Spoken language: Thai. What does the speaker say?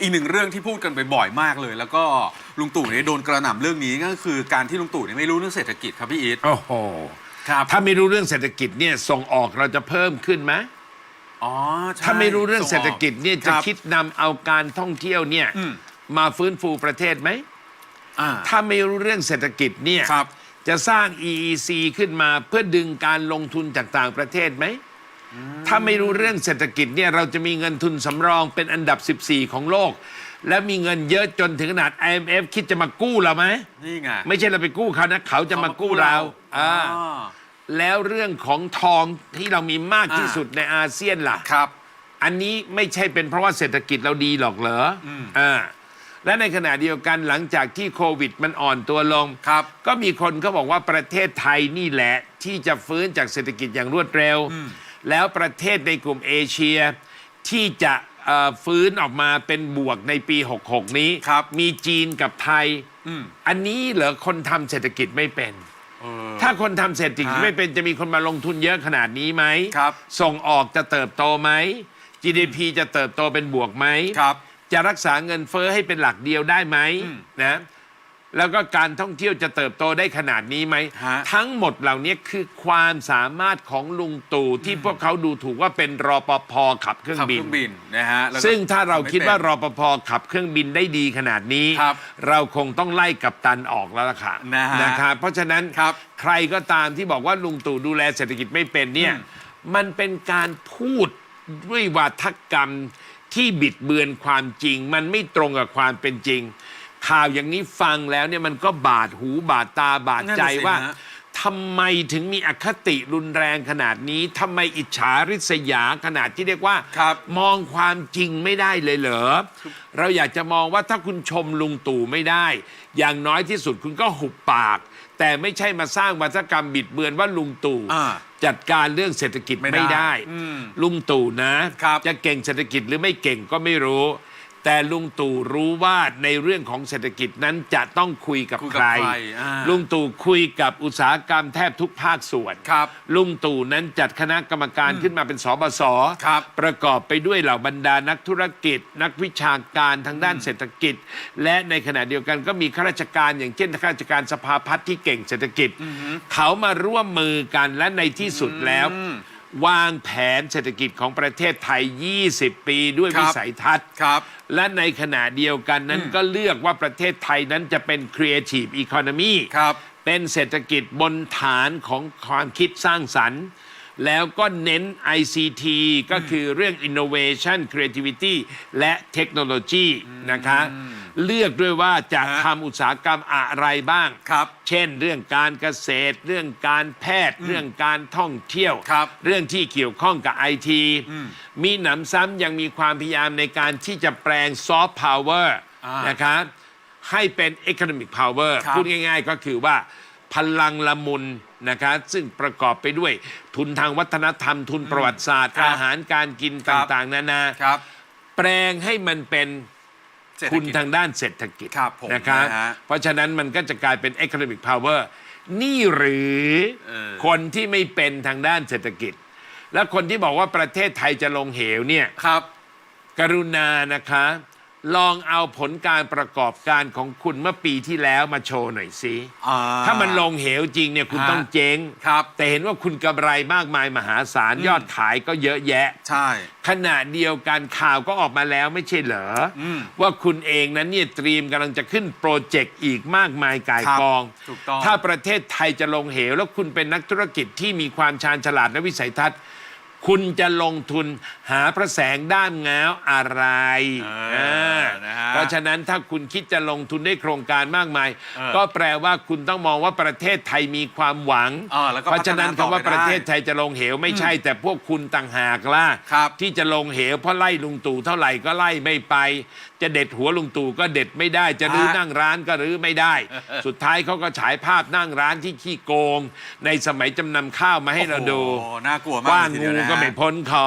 อีกหนึ่งเรื่องที่พูดกันบ่อยๆมากเลย แล้วก็ลุงตู่เนี่ยโดนกระหน่ำเรื่องนี้ก็คือการที่ลุงตู่เนี่ยไม่รู้เรื่องเศรษฐกิจครับพี่อีทโอ้โห ครับถ้าไม่รู้เรื่องเศรษฐกิจเนี่ยส่งออกเราจะเพิ่มขึ้นไหมอ๋อใช่ถ้าไม่รู้เรื่องเศรษฐกิจเนี่ยจะรับคิดนำเอาการท่องเที่ยวเนี่ยอืมมาฟื้นฟูประเทศไหม อ่า ถ้าไม่รู้เรื่องเศรษฐกิจเนี่ยครับ จะสร้าง EEC ขึ้นมาเพื่อดึงการลงทุนจากต่างประเทศไหม ถ้าไม่รู้เรื่องเศรษฐกิจเนี่ยเราจะมีเงินทุนสำรองเป็นอันดับ 14 ของโลก และมีเงินเยอะจนถึงขนาด IMF คิดจะมากู้เราไหมนี่ไงไม่ใช่เราไปกู้เขานะเขาจะมากู้เราอ่าอ่าแล้วเรื่องของทองที่เรามีมากที่อ่าสุดในอาเซียนล่ะ ครับ อันนี้ไม่ใช่เป็นเพราะว่าเศรษฐกิจเราดีหรอกเหรออมอ่า และในขณะเดียวกันหลังจากที่โควิดมันอ่อนตัวลง ครับ ก็มีคนเขาบอกว่าประเทศไทยนี่แหละที่จะฟื้นจากเศรษฐกิจอย่างรวดเร็ว แล้วประเทศในกลุ่มเอเชียที่จะเอ่อฟื้นออกมาเป็นบวกในปี 66 นี้ ครับมีจีนกับไทย อืม อันนี้เหรอคนทำเศรษฐกิจไม่เป็น เออ ถ้าคนทำเศรษฐกิจฮะไม่เป็นจะมีคนมาลงทุนเยอะขนาดนี้ไหม ครับส่งออกจะเติบโตไหม GDP จะเติบโตเป็นบวกไหม ครับจะรักษาเงินเฟ้อให้เป็นหลักเดียวได้ไหมอืม นะ แล้วก็การท่องเที่ยวจะเติบโตได้ขนาดนี้ไหม ฮะ ทั้งหมดเหล่านี้คือความสามารถของลุงตู่ที่พวกเขาดูถูกว่าเป็นรอปภขับเครื่องขับบิเคนรื่องบินนะฮะแล้วก็ซึ่งถ้าเราคิดว่าไม่รเป็นอปภขับเครื่องบินได้ดีขนาดนี้ ครับเราคงต้องไล่กับตันออกแล้วล่ะค่ะนะฮะนะครับเพราะฉะนั้นครับใครก็ตามที่บอกว่าลุงตู่ดูแลเศรษฐกิจไม่เป็นเนี่ยอืมมันเป็นการพูดด้วยวาทกรรมที่บิดเบือนความจริง มันไม่ตรงกับความเป็นจริง ข่าวอย่างนี้ฟังแล้วเนี่ยมันก็บาดหูบาดตาบาดใจนั่นน่ะสิว่าฮะทำไมถึงมีอคติรุนแรงขนาดนี้ทำไมอิจฉาริษยาขนาดที่เรียกว่าครับมองความจริงไม่ได้เลยเหรอ เราอยากจะมองว่าถ้าคุณชมลุงตู่ไม่ได้ อย่างน้อยที่สุดคุณก็หุบปาก แต่ไม่ใช่มาสร้างวัฒกรรมบิดเบือนว่าลุงตู่อ่าจัดการเรื่องเศรษฐกิจไม่ไม่ได้ได้อืมลุงตู่นะครับจะเก่งเศรษฐกิจหรือไม่เก่งก็ไม่รู้ แต่ลุงตู่รู้ว่าในเรื่องของเศรษฐกิจนั้นจะต้องคุยกับคุยใคกับร ใครอ่าลุงตู่คุยกับอุตสาหกรรมแทบทุกภาคส่วน ครับลุงตู่นั้นจัดคณะกรรมการขึ้นมาเป็นสบสครับ ประกอบไปด้วยเหล่าบรรดานักธุรกิจ นักวิชาการทางด้านเศรษฐกิจ และในขณะเดียวกันก็มีข้าราชการอย่างเช่นข้าราชการสภาพัฒน์ที่เก่งเศรษฐกิจ เขามาร่วมมือกันและในที่สุดแล้ว วางแผนเศรษฐกิจของประเทศไทย 20 ปีด้วยครับวิสัยทัศน์ ครับ และในขณะเดียวกันนั้นก็เลือกว่าประเทศไทยนั้นจะเป็น Creative Economy ครับเป็นเศรษฐกิจบนฐานของความคิดสร้างสรรค์ แล้วก็เน้น ICT ก็คือเรื่อง Innovation Creativity และเทคโนโลยีนะคะ เลือกด้วยว่าจะฮะทำอุตสาหกรรมอะไรบ้าง ครับ เช่น เรื่องการเกษตร เรื่องการแพทย์ เรื่องการท่องเที่ยว ครับเรื่องที่เกี่ยวข้องกับไอทีมีหนำซ้ำยังมีความพยายามในการที่จะแปลงซอฟต์พาวเวอร์อ่านนะคะให้เป็น Economic Power ครับ พูดง่ายๆ ก็คือว่าพลังละมุนนะคะซึ่งประกอบไปด้วยทุนทางวัฒนธรรม ทุนประวัติศาสตร์ ครับอาหารการกินครัตบ่างๆ นานา ครับ แปลงให้มันเป็น เศรษฐคุณกิจทางด้านเศรษฐกิจครับผมนะครับนะฮะเพราะฉะนั้นมันก็จะกลายเป็น economic power นี่หรือเออ คนที่ไม่เป็นทางด้านเศรษฐกิจ และคนที่บอกว่าประเทศไทยจะลงเหวเนี่ย ครับ กรุณานะคะ ลองเอาผลการประกอบการของคุณเมื่อปีที่แล้วมาโชว์หน่อยสิอ่า ถ้ามันลงเหวจริงเนี่ยคุณฮะต้องเจ๊งครับ แต่เห็นว่าคุณกำไรมากมายมหาศาลยอดขายก็เยอะแยะ ใช่ ขณะเดียวกันข่าวก็ออกมาแล้วไม่ใช่เหรออมว่าคุณเองนั้นเนี่ยเตรียมกำลังจะขึ้นโปรเจกต์อีกมากมายก่ายครับกองถูกต้อง ถ้าประเทศไทยจะลงเหว แล้วคุณเป็นนักธุรกิจที่มีความชาญฉลาดและวิสัยทัศน์ คุณจะลงทุนหาพระแสงด้ามง้าวอะไรเออเออนะฮะเพราะฉะนั้นถ้าคุณคิดจะลงทุนได้โครงการมากมาย เออก็แปลว่าคุณต้องมองว่าประเทศไทยมีความหวังเออแล้วก็เพราะฉะนั้นพัฒนาต่อคำว่าไปประได้เทศไทยจะลงเหวไม่ใช่ แต่พวกคุณต่างหากล่ะครับ ที่จะลงเหวเพราะไล่ลุงตู่เท่าไหร่ก็ไล่ไม่ไป จะเด็ดหัวลุงตู่ก็เด็ดไม่ได้ จะรื้อฮะนั่งร้านก็รื้อไม่ได้ สุดท้ายเขาก็ฉายภาพนั่งร้านที่ขี้โกง ในสมัยจำนำข้าวมาให้เราดูโอ้โหน่ากลัวมากว่าเลยทีเดีงูยวนะฮะก็ไม่พ้นคอ